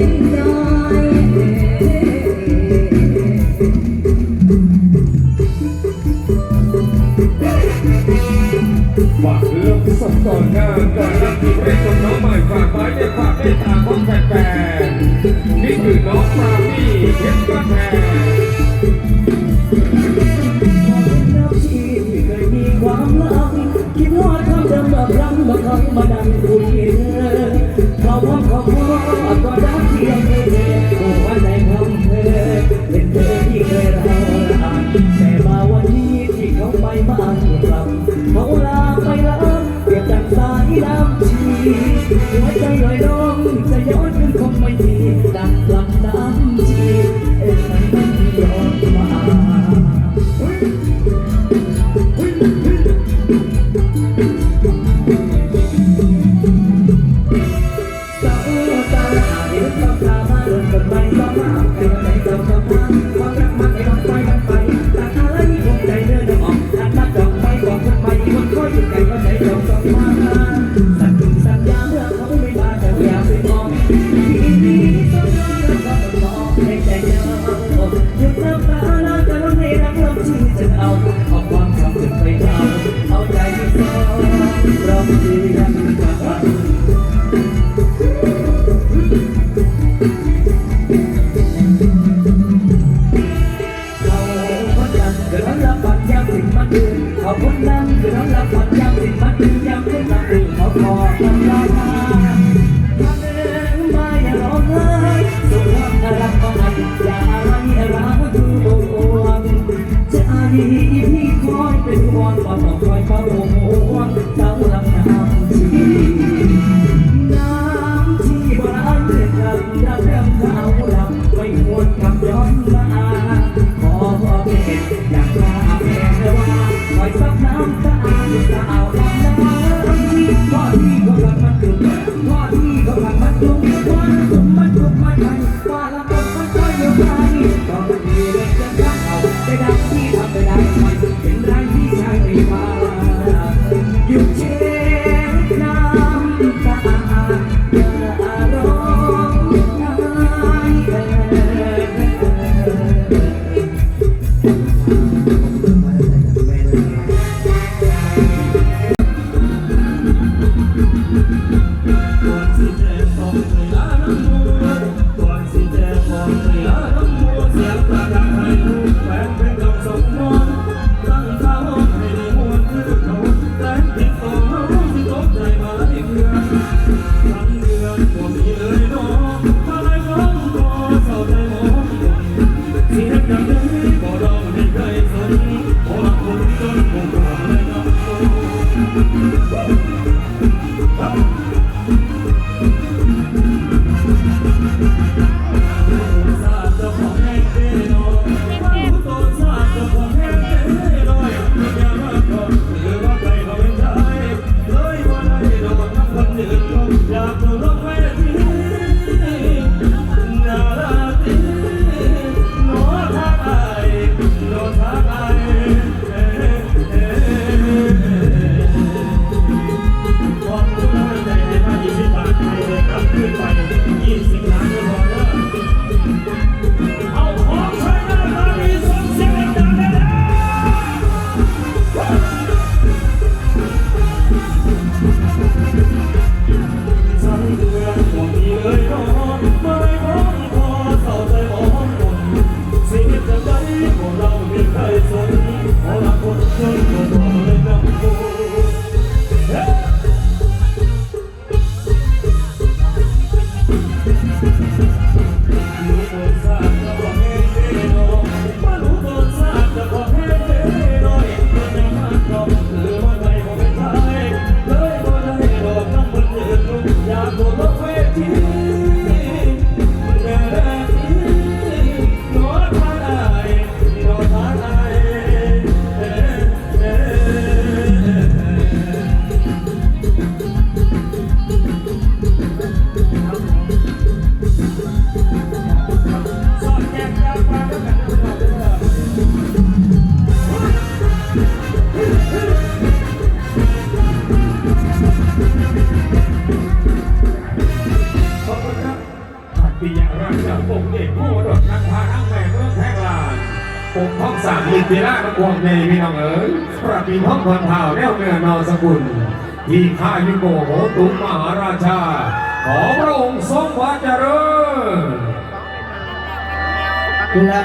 ฝากเรื่ส่งต่อานรับที่เป็นน้องใหม่ฝากไว้ในากได้ตามคนแฟนนี่คือน้องฟามี่เพชรบ้านแพงคิดว่าทำดำแบบรังมาครั้งมาดังคุย เดือดร้อนรับันยามสิมมันอื่นเขาคนนั้นเดือดร้อนรับันยามสิมมันอื่ยามเล่นมาตึงเขาพอทำได้มาทำเองไม่ร้องไห้สุขรักรักมาอย่าอะไรรักดูโอ้โอ้จะอาดีที่คอยเป็นวัความหวังคอยเฝ้ารอ Please, องสามลินทีละตะกวงในพี่น้องเอ๋ยประปีห้องคนเท่าแนวเนื้อนอสกุล ที่ข้ายุโกโหตุมหาราชา ขอพระองค์ทรงพระเจริญและ